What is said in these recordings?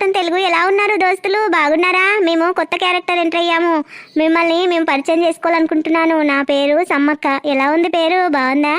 Cotton Telugu ఎలా ఉన్నారు దోస్తులు? బాగున్నారా? మేము కొత్త క్యారెక్టర్ ఎంటర్ అయ్యాము. మిమ్మల్ని మేము పరిచయం చేసుకోవాలనుకుంటున్నాను. నా పేరు సమ్మక్క. ఎలా ఉంది పేరు? బాగుందా?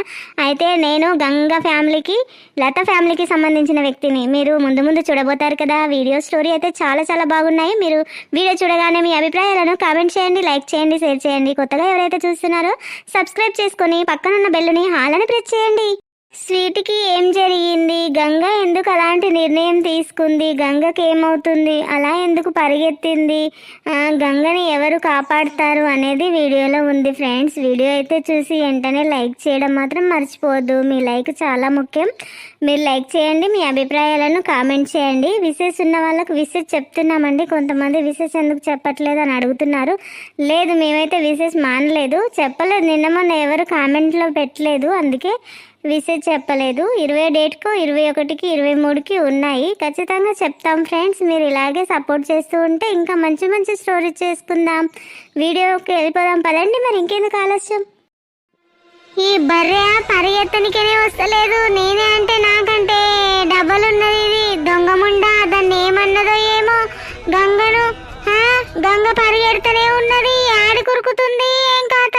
అయితే నేను గంగా ఫ్యామిలీకి లత ఫ్యామిలీకి సంబంధించిన వ్యక్తిని. మీరు ముందు ముందు చూడబోతారు కదా. వీడియో స్టోరీ అయితే చాలా చాలా బాగున్నాయి. మీరు వీడియో చూడగానే మీ అభిప్రాయాలను కామెంట్ చేయండి లైక్ చేయండి షేర్ చేయండి. కొత్తగా ఎవరైతే చూస్తున్నారో సబ్స్క్రైబ్ చేసుకొని పక్కనున్న బెల్లుని హాలని ప్రెస్ చేయండి. స్వీట్కి ఏం జరిగింది? గంగ ఎందుకు అలాంటి నిర్ణయం తీసుకుంది? గంగకి ఏమవుతుంది? అలా ఎందుకు పరిగెత్తింది? గంగని ఎవరు కాపాడుతారు అనేది వీడియోలో ఉంది ఫ్రెండ్స్. వీడియో అయితే చూసి వెంటనే లైక్ చేయడం మాత్రం మర్చిపోవద్దు. మీ లైక్ చాలా ముఖ్యం. మీరు లైక్ చేయండి మీ అభిప్రాయాలను కామెంట్ చేయండి. విశేష ఉన్న వాళ్ళకు విశేష చెప్తున్నామండి. కొంతమంది విశేష ఎందుకు చెప్పట్లేదు అని అడుగుతున్నారు. లేదు మేమైతే విశేష మానలేదు. చెప్పలేదు. నిన్న మొన్న ఎవరు కామెంట్లో పెట్టలేదు. అందుకే విసేజ్ చెప్పలేదు. ఇరవై డేట్కు ఇరవై ఒకటికి ఇరవై మూడుకి ఉన్నాయి. ఖచ్చితంగా చెప్తాం ఫ్రెండ్స్. మీరు ఇలాగే సపోర్ట్ చేస్తూ ఉంటే ఇంకా మంచి మంచి స్టోరీ చేసుకుందాం. వీడియోకి వెళ్ళిపోదాం పదండి. మరి ఇంకెందుకు ఆలస్యం? ఈ బర్రె పరిగెత్తనికనే వస్తలేదు. నేనే అంటే నాకంటే డబల్ ఉన్నది ఇది దొంగముండా దాన్ని ఏమన్నదో ఏమో. గంగను గంగ పరిగెడుతూనే ఉన్నది. ఆడి కురుకుతుంది. ఏం కాత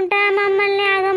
పరిగెత్తుకుంటా మమ్మల్ని ఆగం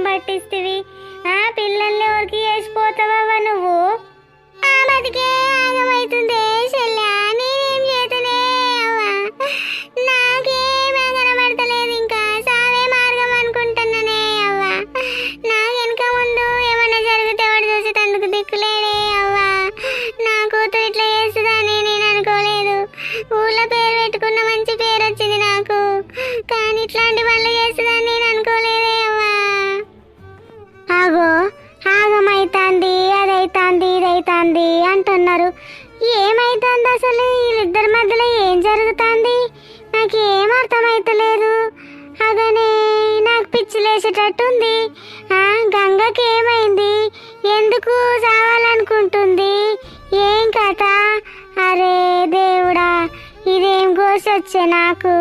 వచ్చే నాకు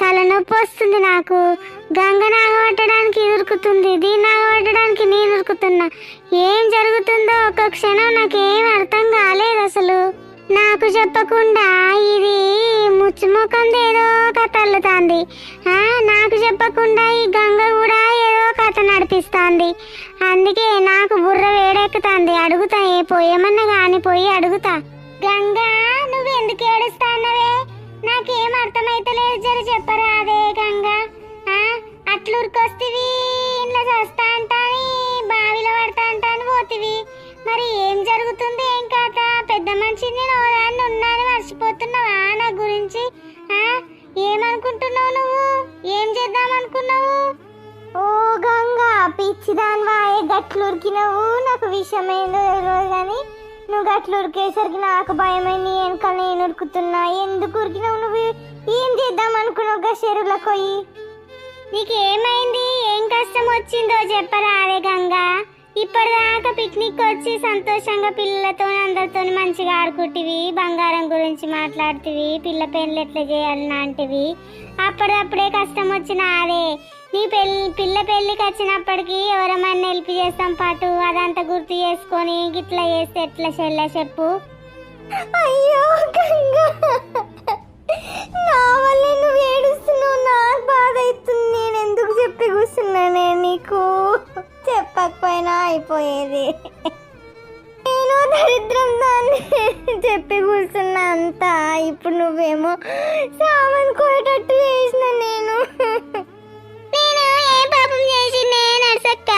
తలనొప్పి వస్తుంది నాకు. గంగ నాగబట్టడానికి ఇది ఉరుకుతుంది దీన్ని నాగబట్టడానికి నేను ఉరుకుతున్నా ఏం జరుగుతుందో ఒక క్షణం నాకేం అర్థం కాలేదు అసలు. నాకు చెప్పకుండా ఇది ముచ్చుముఖంది ఏదో కథ అల్లుతాంది నాకు చెప్పకుండా ఈ గంగ కూడా ఏదో కథ నడిపిస్తాంది. అందుకే నాకు బుర్ర వేడెక్కుతాంది. అడుగుతా ఏ పోయేమన్నా కానీ పోయి అడుగుతా. గంగా నువ్వు ఎందుకు ఏడుస్తానవే నాకేం అర్థమైతలేదు జర చెప్పరా అదే గంగా. ఆ, అట్లురికొస్తివి ఇంట్లో చస్తా అంటాని బావిలో పడతా అంటాను పోతివి. మరి ఏం జరుగుతుంది ఏం కాక పెద్ద మనిషి నేను ఓదాన్ని ఉన్నాను మర్చిపోతున్నావా నా గురించి? ఆ, ఏమనుకుంటున్నావు నువ్వు? ఏం చేద్దాం అనుకున్నావు ఓ గంగా పిచ్చిదాని వాయే గట్లు ఉరికినవు నాకు విషయం తెలియదు కానీ. నువ్వు గట్లు ఉరికేసరికి నాకు భయమైంది. వెనక నేను ఉరుకుతున్నా. ఎందుకు ఉరికినావు నువ్వు? ఏం చేద్దాం అనుకున్నావు గా పోయి నీకేమైంది? ఏం కష్టం వచ్చిందో చెప్పరా గంగా. ఇప్పటిదాకా పిక్నిక్ వచ్చి సంతోషంగా పిల్లలతో అందరితో మంచిగా ఆడుకుంటివి బంగారం గురించి మాట్లాడుతీవి పిల్ల పెళ్ళి ఎట్లా చేయాలి లాంటివి అప్పుడప్పుడే కష్టం వచ్చిన అదే నీ పెళ్ళి పిల్ల పెళ్ళికి వచ్చినప్పటికీ ఎవరమైనా హెల్ప్ చేస్తాం పాటు అదంతా గుర్తు చేసుకొని గిట్లా చేస్తే ఎట్లా చెల్ల చెప్పు. అయ్యో నా వల్ల నువ్వు ఏడుస్తున్నావు. నాకు బాధ అవుతుంది. నేను ఎందుకు చెప్పి కూర్చున్నానే నీకు? చెప్పకపోయినా అయిపోయేది. నేను దరిద్రం దాన్ని చెప్పి కూర్చున్నా అంతా. ఇప్పుడు నువ్వేమో సామాన్ కోయటట్టు చేసిన నేను. నేను ఏ పాపం చేసిందే నర్సక్క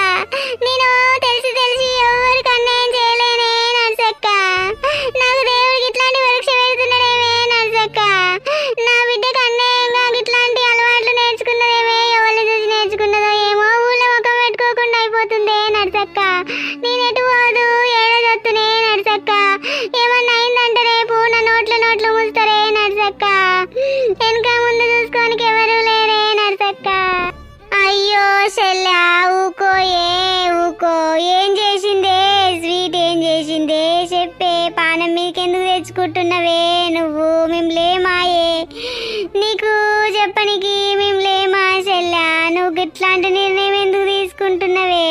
ఇట్లాంటి నిర్ణయం ఎందుకు తీసుకుంటున్నవే?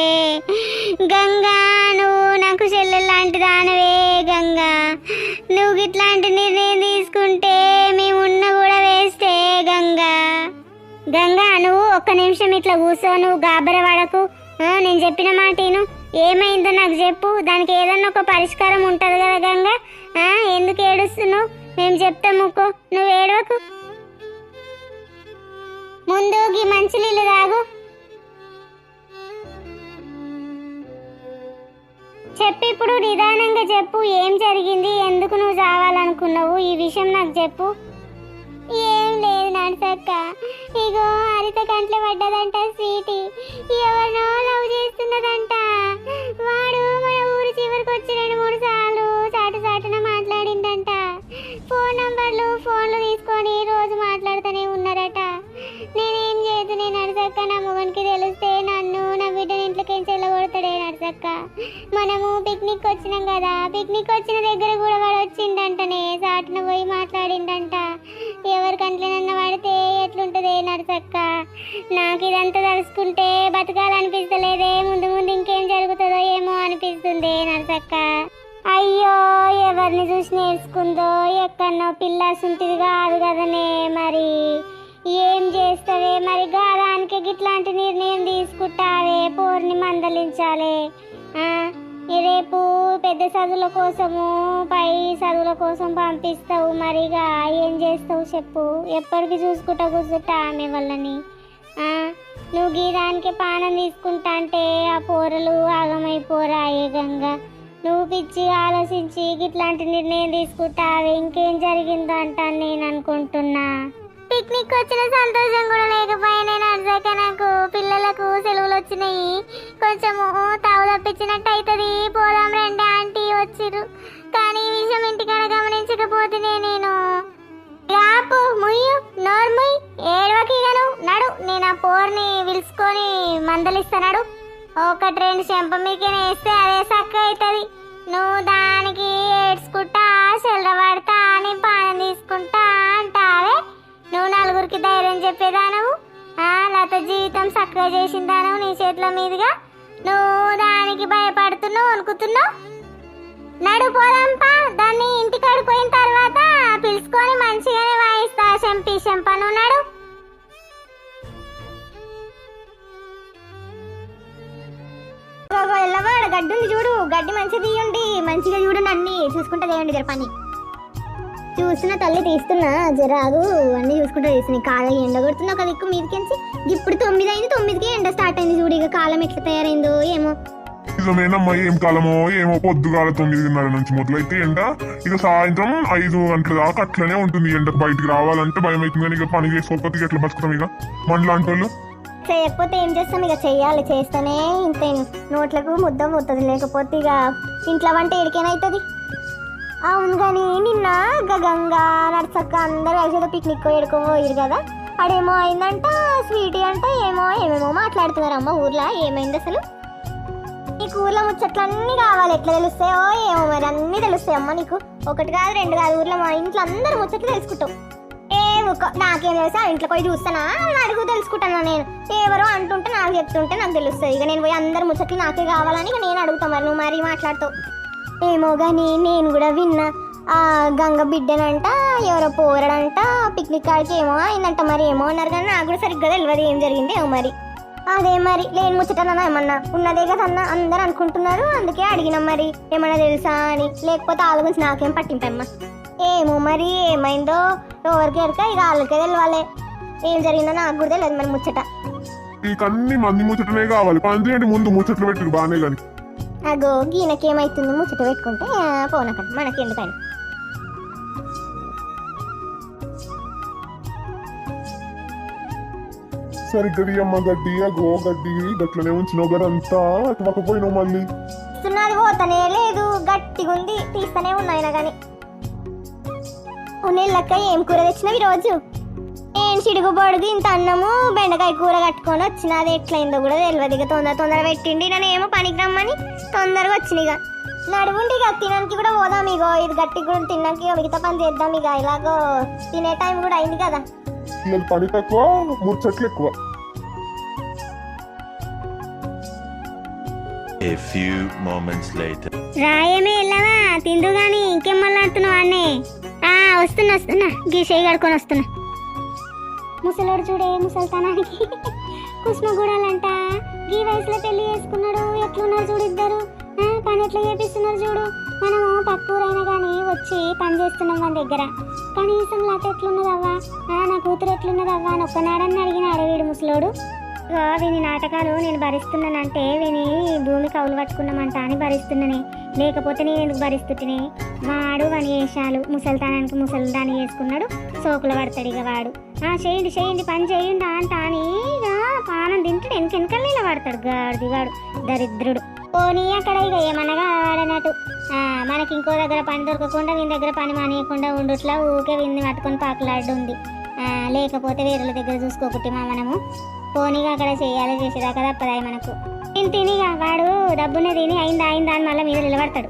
గంగా నువ్వు నాకు చెల్లెలు లాంటి దానవే గంగా. నువ్వు ఇట్లాంటి నిర్ణయం తీసుకుంటే మేమున్న కూడా వేస్తే గంగా. గంగా నువ్వు ఒక్క నిమిషం ఇట్లా కూర్చో నువ్వు గాబరపడకు నేను చెప్పిన మాట నేను ఏమైందో నాకు చెప్పు. దానికి ఏదన్నా ఒక పరిష్కారం ఉంటుంది కదా గంగా. ఎందుకు ఏడుస్తున్నావు? మేము చెప్తాము నువ్వు ఏడవకు. ముందు గీ మంచి నీళ్ళు తాగు. చెప్పు ఇప్పుడు నిదానంగా చెప్పు ఏం జరిగింది ఎందుకు నువ్వు చావాలనుకున్నావు? ఈ విషయం నాకు చెప్పు. ఏం లేదు నడుసక్క ఇగో హరిత కంట్లో పడ్డదంట స్వీటి. ఎవరినో లవ్ చేస్తున్నదంట. వాడు మన ఊరు చివరికి వచ్చి రెండు మూడు సార్లు చాటు చాటున మాట్లాడిందంట ఫోన్ నంబర్లు ఫోన్లు తీసుకొని రోజు మాట్లాడుతూనే ఉన్నారట. నేను నడుసక్క నా మొగనికి తెలిస్తే నన్ను నా బిడ్డని ఇంట్లోకి చెల్లగొడతాడే నడుసక్క? మనము పిక్నిక్ వచ్చినాం కదా పిక్నిక్ వచ్చిన దగ్గర కూడా వాడు వచ్చిండంటనే చాటున పోయి మాట్లాడిండంట. ఎవరికంటే నన్ను పడితే ఎట్లుంటదే నరసక్క నాకు ఇదంతా తలుసుకుంటే బతకాలనిపిస్తలేదే ముందు ముందు ఇంకేం జరుగుతుందో ఏమో అనిపిస్తుంది నరసక్క అయ్యో ఎవరిని చూసి నేర్చుకుందో ఎక్కడో పిల్ల సుంటిది కాదు కదనే మరి. ఏం చేస్తావే? మరి గాదానికి గిట్లాంటి నిర్ణయం తీసుకుంటావే? పోర్ని మందలించాలి. రేపు పెద్ద చదువుల కోసము పై చదువుల కోసం పంపిస్తావు మరిగా? ఏం చేస్తావు చెప్పు. ఎప్పటికి చూసుకుంటా కూర్చుంటా ఆమె వాళ్ళని. నువ్వు గీదానికి పానం తీసుకుంటా అంటే ఆ పోరలు ఆగమైపోరా గంగా. నువ్వు పిచ్చి ఆలోచించి ఇట్లాంటి నిర్ణయం తీసుకుంటావే. ఇంకేం జరిగిందో అంటాను నేను అనుకుంటున్నా. పిక్నిక్ వచ్చిన సంతోషం కూడా లేకపోయినా అర్జాక నాకు పిల్లలకు సెలవులు వచ్చినాయి. కొంచెము తావు తప్పించినట్టు అవుతుంది. పోదాం రండి ఆంటీ వచ్చిరు కానీ ఈ విషయం ఇంటికాడ గమనించకపోతేనే నేను రాపు ముయ్యు నోర్ముయ్ ఏడవకిగను నడు నేను ఆ పోర్ని పిలుచుకొని మందలిస్తాడు ఒకటి రెండు చెంప మీకే వేస్తే అదే సక్క అవుతుంది. నువ్వు దానికి ఏడ్చుకుంటా చెల్లబడతా అని పానం తీసుకుంటా అంటావే. నువ్వు నలుగురికి ధైర్యం చెప్పేదానవు ఆ లత జీవితం చక్కగా చేసిందానవు నీ చేతుల మీదుగా? నువ్వు దానికి భయపడుతున్నావు వణుకుతున్నావు? నడు పోదాంపా దాన్ని ఇంటికి అడిపోయిన తర్వాత పిలుచుకొని మంచిగానే వాయిస్తా చెంపి చెంపను నడు. ఎల్లవాడ గడ్డి ఉంది చూడు. గడ్డి మంచిది ఉండి మంచిగా చూడు అన్ని చూసుకుంటా చేయండి జర పని. చూస్తున్నా తల్లి తీస్తున్నా జరాగు అన్ని చూసుకుంటా తీస్తున్నా. కాలం ఎండ కొడుతుంది ఒక దిక్కు మీదకించి ఇప్పుడు తొమ్మిది అయింది తొమ్మిదికి ఎండ స్టార్ట్ అయింది చూడు ఇక కాలం ఎట్లా తయారైందో ఏమో. నిజమేనమ్మా ఏం కాలమో ఏమో పొద్దుగాల తొమ్మిదిన్నర నుంచి మొదలైతే ఎండ ఇక సాయంత్రం ఐదు గంటల దాకా అట్లనే ఉంటుంది ఎండకు బయటికి రావాలంటే భయం అవుతుంది కానీ ఇక పని చేసుకోకపోతే ఎట్లా బతుకుతాం ఇక? మనలాంటి వాళ్ళు చేయకపోతే ఏం చేస్తాం ఇక? చెయ్యాలి చేస్తేనే ఇంత. నోట్లకు ముద్ద పోతుంది లేకపోతే ఇక ఇంట్లో వంట ఎడికేనవుతుంది అవును కానీ నిన్న గంగా నర్సక్క అందరూ కలిసి పిక్నిక్ ఎడుకో పోయిరు కదా? అడేమో అయిందంట స్వీటీ అంటే ఏమో ఏమేమో మాట్లాడుతున్నారు అమ్మ ఊర్లో ఏమైంది అసలు? నీకు ఊర్లో ముచ్చట్లన్నీ కావాలి ఎట్లా తెలుస్తాయో ఏమో మరి అన్నీ తెలుస్తాయి అమ్మ నీకు. ఒకటి కాదు రెండు కాదు ఊర్లో మా ఇంట్లో అందరు ముచ్చట్లు తెలుసుకుంటాం. ఏమో నాకేం తెలుసా ఆ ఇంట్లో పోయి చూస్తానా? అని అడుగు తెలుసుకుంటానా నేను? ఎవరో అంటుంటే నాకు చెప్తుంటే నాకు తెలుస్తుంది ఇక నేను పోయి అందరు ముచ్చట్లు నాకే కావాలని ఇక నేను అడుగుతాను మరి నువ్వు మరీ మాట్లాడుతావు. ఏమో కానీ నేను కూడా విన్నా. ఆ గంగ బిడ్డనంట ఎవరో పోరడంట పిక్నిక్ కాడికి ఏమో అయిందంట మరి ఏమో అన్నారు కానీ నాకు కూడా సరిగ్గా తెలియదు ఏం జరిగింది ఏమో మరి. అదే మరి లేని ముచ్చటన్నా ఏమన్నా? ఉన్నదే కదన్నా అందరు అనుకుంటున్నారు అందుకే అడిగినాం మరి ఏమన్నా తెలుసా అని. లేకపోతే వాళ్ళ గురించి నాకేం పట్టింపమ్మా. ఏమో మరి ఏమైందో ఎవరికి ఎరక ఇక వాళ్ళకే తెలియాలి ఏం జరిగిందో నాకు కూడా తెలియదు మరి ముచ్చట. నీకు అన్ని మంది ముచ్చటనే కావాలి. పంది ముందు ముచ్చట్లు పెట్టి బాగానే కానీ అగో గీనకేమైతుందో ముచ్చట పెట్టుకుంటే పోనక్కడ మనకి ఎందుకని సరిగ్గా అమ్మ గడ్డి అగో గడ్డి గట్లనే ఉంచినావు గడ అంతా అటు పక్కపోయినావు మళ్ళీ. ఇస్తున్నది పోతనే లేదు గట్టిగా ఉంది తీస్తూనే ఉన్నాయినా కానీ ఉన్నెళ్ళక్క ఏం కూర తెచ్చినవి రోజు ఏం చిడుగు బొడుగు ఇంత అన్నము? బెండకాయ కూర కట్టుకొని వచ్చిన అది ఎట్లయిందో కూడా తెలియదు ఇక. తొందర తొందర పెట్టిండి. నన్ను ఏమో పనికి రమ్మని తొందరగా వచ్చినాయి ఇక. నడువుండి ఇక తినడానికి కూడా పోదాం ఇగో. ఇది గట్టి కూడా తిన్నాక ఇక మిగతా పని చేద్దాం ఇక. ఇలాగో తినే టైం కూడా అయింది కదా. పని తక్కువ ముచ్చట్లు ఎక్కువ. A few moments later. రాయమే వెళ్ళవా తిందు గాని ఇంకేం మళ్ళాడుతున్నావు అన్నే? ఆ వస్తున్నా వస్తున్నా. గీ చేయి కడుకొని వస్తున్నా. ముసలోడు చూడే ముసల్తనానికి. కుష్మగూడాలంట ఈ వయసులో పెళ్ళి చేసుకున్నాడు ఎట్లున్నారు చూడు ఇద్దరు. పని ఎట్లా చేపిస్తున్నారు చూడు. మనము పక్కూరైనా కానీ వచ్చి పని చేస్తున్నాం మన దగ్గర. కనీసం లత ఎట్లున్నదవ్వా ఆ, నా కూతురు ఎట్లున్నదవ్వా అని ఒక్కనాడని అడిగినాడు వీడు ముసలోడు. ఇగో వీని నాటకాలు నేను భరిస్తున్నానంటే వీని భూమి కౌలు పట్టుకున్నామంట అని భరిస్తున్నానే. లేకపోతే నేను ఎందుకు భరిస్తుంటే వాడు వాని వేషాలు ముసలితానానికి ముసలిదాన్ని వేసుకున్నాడు సోకులు పడతాడు ఇక వాడు. చేయండి చేయండి పని చేయండి అంట అని ఇక పానం తింటాడు. వెనకెనకలు నిలబడతాడు గాడిది వాడు దరిద్రుడు. పోనీ అక్కడ ఇక ఏమనగా వాడనట్టు మనకి ఇంకో దగ్గర పని దొరకకుండా వీని దగ్గర పని మానేయకుండా ఉండుట్లా ఊకే వింది పట్టుకొని పాకులాడు ఉంది లేకపోతే వేరేల దగ్గర చూసుకోకుట్టి మా మనము. పోనీగా అక్కడ చేయాలి చేసేదాకా తప్పదాయి మనకు. తిని తినిగా వాడు డబ్బునే తిని అయిందా అయిందా అని మళ్ళీ మీద నిలబడతాడు.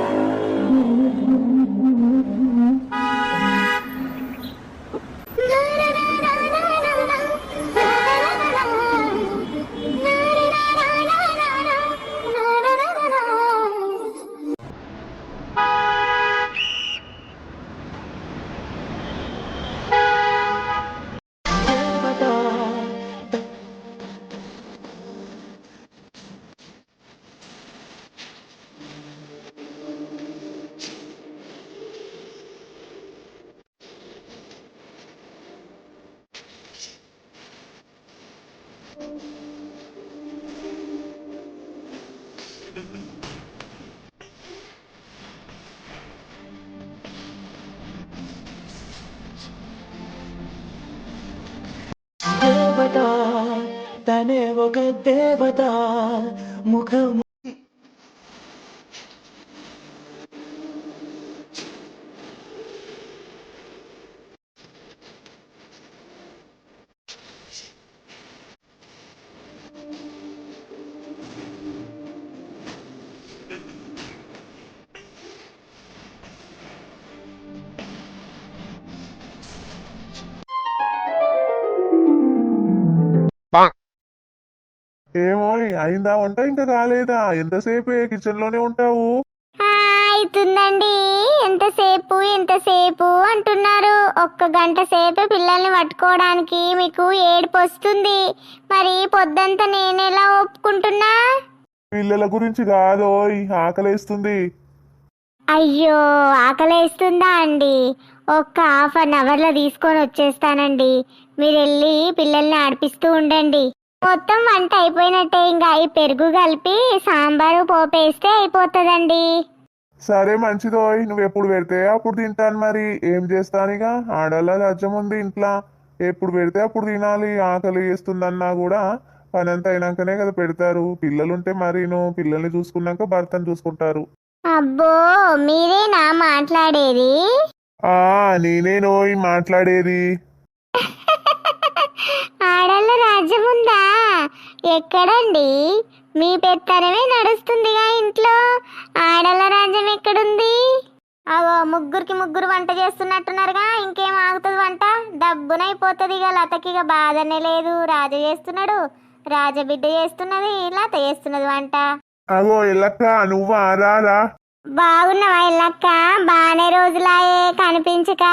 తనే ఒక దేవత ముఖము అయిందా? వంట ఇంకా కాలేదా ఎంతసేపు కిచెన్లోనే ఉంటావు అవుతుందండి. ఎంతసేపు ఎంతసేపు అంటున్నారు. ఒక్క గంట సేపు పిల్లల్ని పట్టుకోవడానికి మీకు ఏడుపు వస్తుంది. మరి పొద్దంతా నేను ఎలా ఒప్పుకుంటున్నా? పిల్లల గురించి కాదోయ్ ఆకలేస్తుంది. అయ్యో ఆకలేస్తుందా అండి? ఒక్క హాఫ్ అన్ అవర్లో తీసుకొని వచ్చేస్తానండి. మీరు వెళ్ళి పిల్లల్ని ఆడిపిస్తూ ఉండండి. మొత్తం వంట అయిపోయినట్టే ఇంకా ఈ పెరుగు కలిపి సాంబారు పోపేస్తే అయిపోతుందండి. సరే మంచిదోయ్ నువ్వు ఎప్పుడు పెడితే అప్పుడు తింటాను మరి. ఏం చేస్తానిగా ఆడలా రాజ్యం ఉంది ఇంట్లో. ఎప్పుడు పెడితే అప్పుడు తినాలి. ఆకలి వేస్తుందన్నా కూడా పని అంతా అయినాకనే కదా పెడతారు. పిల్లలుంటే మరి నువ్వు పిల్లల్ని చూసుకున్నాక భర్తను చూసుకుంటారు. అబ్బో మీరేనా మాట్లాడేది? ఆ నేనే నోయ్ మాట్లాడేది ఆడళ్ళ రాజ్యం ఉందా ఎక్కడండి? మీ పెత్తనమే నడుస్తుందిగా ఇంట్లో. ఆడళ్ళ రాజ్యం ఎక్కడుంది? అగో ముగ్గురికి ముగ్గురు వంట చేస్తున్నట్టున్నారుగా ఇంకేం ఆగుతుంది వంట? డబ్బునైపోతుంది ఇక లతకి ఇక బాధనే లేదు. రాజు చేస్తున్నాడు రాజబిడ్డ చేస్తున్నది లత చేస్తున్నది వంట. అగో ఎల్లక్క నువ్వా? బాగున్నావా ఎల్లక్క? బాగానే రోజులాయే కనిపించక.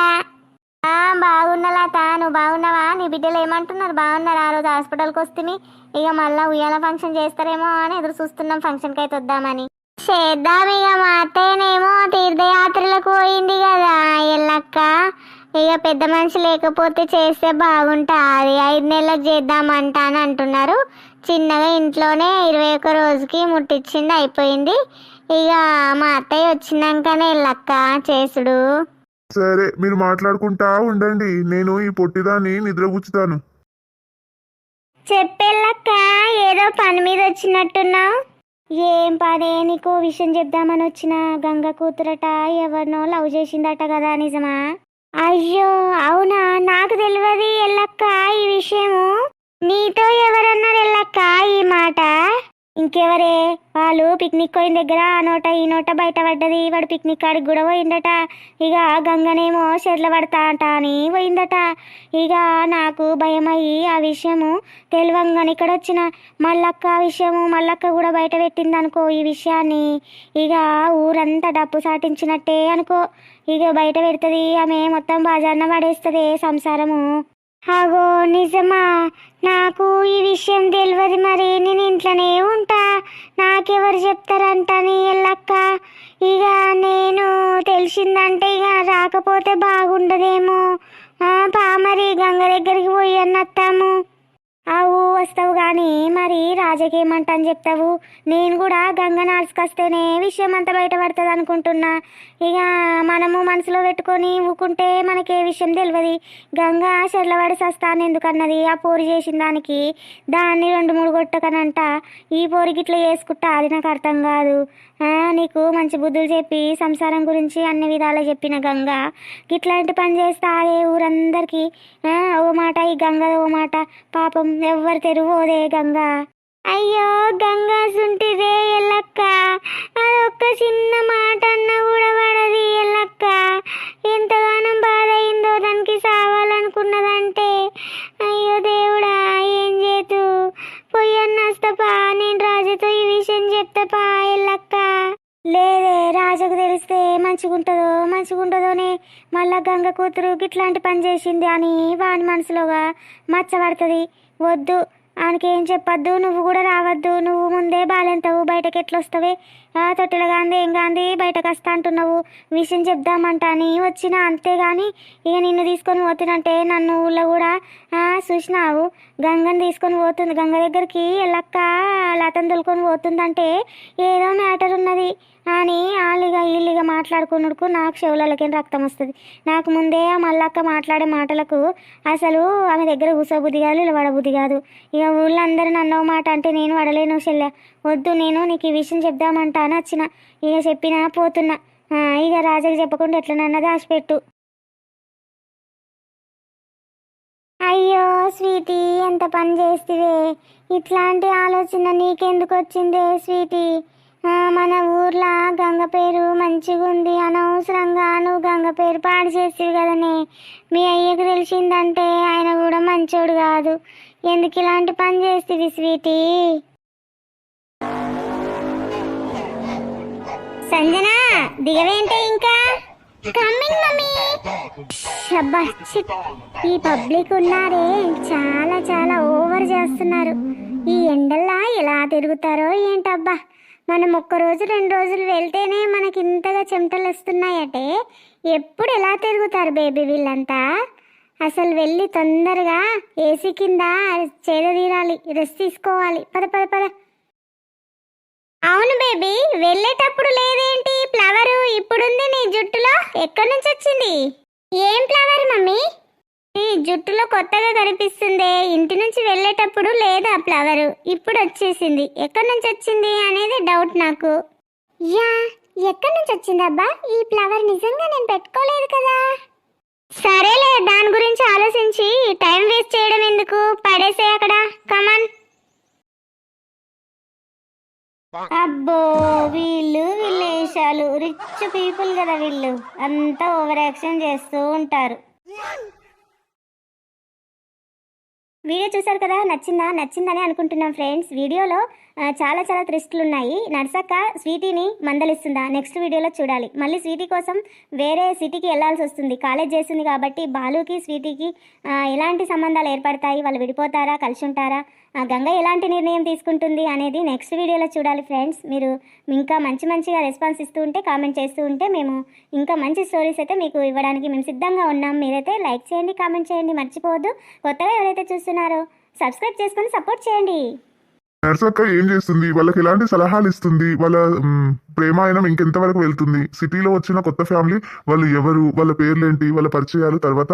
బాగున్నా లత నువ్వు బాగున్నావా? నీ బిడ్డలు ఏమంటున్నారు? బాగున్నారు? ఆ రోజు హాస్పిటల్కి వస్తుంది ఇక మళ్ళీ ఉయ్యాల ఫంక్షన్ చేస్తారేమో అని ఎదురు చూస్తున్నాం ఫంక్షన్కి అయితే వద్దామని. చేద్దాం ఇక మా అత్తయ్యనేమో తీర్థయాత్రలకు పోయింది కదా. ఎల్లక్క ఇక పెద్ద మనిషి లేకపోతే చేస్తే బాగుంటుంది ఐదు నెలలకు చేద్దామంట అని అంటున్నారు. చిన్నగా ఇంట్లోనే ఇరవై ఒక్క రోజుకి ముట్టించింది అయిపోయింది. ఇక మా అత్తయ్య వచ్చినాకనే ఎల్లక్క చేసుడు. సరే మీరు మాట్లాడుకుంటా ఉండండి. నేను ఈ పొట్టిదాన్ని నిద్రపుచ్చుతాను. చెప్పేళ్ళక్క ఏదో పని మీద వచ్చినట్టున్నావు? ఏం పనే నీకు విషయం చెప్దామని వచ్చిన గంగ కూతురట ఎవరినో లవ్ చేసిందట కదా నిజమా? అయ్యో అవునా? నాకు తెలియదు ఎల్లక్క ఈ విషయము. నీతో ఎవరన్నారు ఎల్లక్క ఈ మాట? ఇంకెవరే? వాళ్ళు పిక్నిక్ పోయిన దగ్గర ఆ నోట ఈ నోట బయట పడ్డది. వాడు పిక్నిక్ కాడికి కూడా పోయిందట. ఇక గంగనేమో చెట్ల పడతా అంట అని పోయిందట. ఇక నాకు భయమయ్యి ఆ విషయము తెలివంగానే ఇక్కడ వచ్చిన మళ్ళక్క ఆ విషయము మళ్ళక్క కూడా బయట పెట్టింది అనుకో ఈ విషయాన్ని. ఇక ఊరంతా డప్పు సాటించినట్టే అనుకో. ఇక బయట పెడుతుంది. ఆమె మొత్తం బాజాన్న పడేస్తుంది సంసారము. అగో నిజమా? నాకు ఈ విషయం తెలియదు మరి. నేను ఇంట్లోనే ఉంటా. నాకెవరు చెప్తారంటని ఎల్లక్క? ఇక నేను తెలిసిందంటే ఇక రాకపోతే బాగుండదేమో. పామరి గంగ దగ్గరికి పోయి అన్నత్తాము ఆవు వస్తావు కానీ మరి రాజకేమంటా అని చెప్తావు? నేను కూడా గంగ నాల్సుకొస్తేనే విషయం అంతా బయటపడుతుంది అనుకుంటున్నా ఇక మనము మనసులో పెట్టుకొని ఊకుంటే మనకి ఏ విషయం తెలియదు గంగ చెర్లవాడి సస్తాను ఎందుకన్నది? ఆ పోరి చేసిన దానికి దాన్ని రెండు మూడు కొట్టకనంట ఈ పోరికి ఇట్లా చేసుకుంటా అది నాకు అర్థం కాదు. నీకు మంచి బుద్ధులు చెప్పి సంసారం గురించి అన్ని విధాలు చెప్పిన గంగ ఇట్లాంటి పని చేస్తా అదే ఊరందరికీ. ఓ మాట ఈ గంగ ఓ మాట. పాపం ఎవ్వరు తెరువోదే గంగా. అయ్యో గంగా సుంటిదే ఎల్లక్క. అదొక్క చిన్న మాట అన్న కూడా పడది ఎల్లక్క. ఎంతగానం బాధ అయిందో దానికి సావాలనుకున్నదంటే అయ్యో దేవుడా ఏం చేతు? పొయ్యన్నస్తపా నేను రాజుతో ఈ విషయం చెప్తాపా లేదే రాజుకు తెలిస్తే మంచిగుంటుందో మంచిగుంటుందోనే మళ్ళా గంగ కూతురు గిట్లాంటి పని చేసింది అని వాని మనసులోగా మచ్చబడుతుంది. వద్దు ఆయనకేం చెప్పొద్దు నువ్వు కూడా రావద్దు నువ్వు ముందే బాలెంతవు బయటకి ఎట్లొస్తావే తొట్టెల గాంధీ ఏం గాంధీ బయటకు వస్తా అంటున్నావు? విషయం చెప్దామంట అని వచ్చిన అంతేగాని ఇక నిన్ను తీసుకొని పోతున్నంటే నన్ను ఊళ్ళో కూడా చూసినావు? గంగని తీసుకొని పోతుంది గంగ దగ్గరికి ఎల్లక్క లతను తొలుకొని పోతుందంటే ఏదో మ్యాటర్ ఉన్నది అని వాళ్ళుగా వీళ్ళుగా మాట్లాడుకున్నకు నాకు చెవులకి రక్తం వస్తుంది. నాకు ముందే ఆ మల్లక్క మాట్లాడే మాటలకు అసలు ఆమె దగ్గర కూసోబుద్ధి కాదు నిలబడబుద్ధి కాదు. ఇక ఊళ్ళో అందరూ నన్ను మాట అంటే నేను వడలేను చెల్లె వద్దు నేను నీకు ఈ విషయం చెప్దామంటా నచ్చిన వచ్చిన ఇక చెప్పినా పోతున్నా. ఇక రాజుకి చెప్పకుండా ఎట్లనన్నా దాచిపెట్టు. అయ్యో స్వీటీ ఎంత పని చేస్తివే. ఇట్లాంటి ఆలోచన నీకెందుకు వచ్చిందే స్వీటీ? మన ఊర్లో గంగ పేరు మంచిగా ఉంది అనవసరంగా నువ్వు గంగ పేరు పాడు చేసేవి కదనే. మీ అయ్యకు తెలిసిందంటే ఆయన కూడా మంచోడు కాదు. ఎందుకు ఇలాంటి పని చేస్తుంది స్వీటీ? సంజన దిగవేంటే ఇంకా? కమ్మింగ్ మమ్మీ షబ్బా ఈ పబ్లిక్ ఉన్నారే చాలా చాలా ఓవర్ చేస్తున్నారు. ఈ ఎండల్లా ఎలా తిరుగుతారో ఏంటబ్బా? మనం ఒక్క రోజు రెండు రోజులు వెళ్తేనే మనకి ఇంతగా చెమటలు వస్తున్నాయటే. ఎప్పుడు ఎలా తిరుగుతారు బేబీ వీళ్ళంతా? అసలు వెళ్ళి తొందరగా ఏసీ కింద చేద తీరాలి రెస్ట్ తీసుకోవాలి. పద పద పద. అవును బేబీ వెళ్ళేటప్పుడు లేదేంటి? ఫ్లవరు ఇప్పుడుంది నీ జుట్టులో? ఎక్కడి నుంచి వచ్చింది? ఏం ఫ్లవర్ మమ్మీ? ఈ జుట్టులో కొత్తగా కనిపిస్తుంది. ఇంటి నుంచి వెళ్ళేటప్పుడు లేదా ఫ్లవరు? ఇప్పుడు వచ్చేసింది. ఎక్కడి నుంచి వచ్చింది అనేది డౌట్ నాకు. యా ఎక్కడి నుంచి వచ్చిందబ్బా ఈ ఫ్లవర్ నిజంగా నేను పెట్టుకోలేదు కదా. సరేలే దాని గురించి ఆలోచించి టైం వేస్ట్ చేయడం ఎందుకు? పడేసే అక్కడ కమాన్ అబ్బో వీళ్ళు వీళ్ళు వేషాలు. రిచ్ పీపుల్ కదా వీళ్ళు. అంతా ఓవర్ యాక్షన్ చేస్తూ ఉంటారు. వీడియో చూసారు కదా? నచ్చిందా? నచ్చిందని అనుకుంటున్నాం ఫ్రెండ్స్. వీడియోలో చాలా చాలా త్రిస్టులు ఉన్నాయి నర్సక్క స్వీటీని మందలిస్తుందా? నెక్స్ట్ వీడియోలో చూడాలి. మళ్ళీ స్వీటీ కోసం వేరే సిటీకి వెళ్ళాల్సి వస్తుంది. కాలేజ్ చేస్తుంది కాబట్టి బాలుకి స్వీటీకి ఎలాంటి సంబంధాలు ఏర్పడతాయి? వాళ్ళు విడిపోతారా? కలిసి ఉంటారా? గంగ ఎలాంటి నిర్ణయం తీసుకుంటుంది అనేది నెక్స్ట్ వీడియోలో చూడాలి ఫ్రెండ్స్ మీరు ఇంకా మంచి మంచిగా రెస్పాన్స్ ఇస్తూ ఉంటే కామెంట్ చేస్తూ ఉంటే మేము ఇంకా మంచి స్టోరీస్ అయితే మీకు ఇవ్వడానికి మేము సిద్ధంగా ఉన్నాం. మీరైతే లైక్ చేయండి కామెంట్ చేయండి. మర్చిపోవద్దు. కొత్తగా ఎవరైతే చూస్తున్నారో సబ్స్క్రైబ్ చేసుకొని సపోర్ట్ చేయండి. నర్సక్క ఏం చేస్తుంది? వాళ్ళకి ఎలాంటి సలహాలు ఇస్తుంది వాళ్ళ ప్రేమాయణం ఇంకెంత వరకు వెళ్తుంది? సిటీలో వచ్చిన కొత్త ఫ్యామిలీ వాళ్ళు ఎవరు? వాళ్ళ పేర్లేంటి? వాళ్ళ పరిచయాలు తర్వాత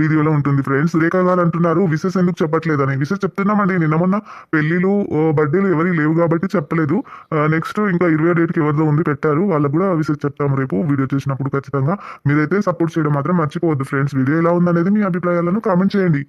వీడియోలో ఉంటుంది. ఫ్రెండ్స్ రేఖా గారు అంటున్నారు విశేష ఎందుకు చెప్పట్లేదని? విశేష చెప్తున్నామండి. నిన్న మొన్న పెళ్ళిలు బర్త్డేలు ఎవరి లేవు కాబట్టి చెప్పలేదు. నెక్స్ట్ ఇంకా ఇరవై డేట్కి ఎవరిదో ఉంది పెట్టారు. వాళ్ళకు కూడా విశేష చెప్తాము రేపు వీడియో చేసినప్పుడు ఖచ్చితంగా. మీరైతే సపోర్ట్ చేయడం మాత్రం మర్చిపోవద్దు ఫ్రెండ్స్. వీడియో ఎలా ఉందనేది మీ అభిప్రాయాలను కామెంట్ చేయండి.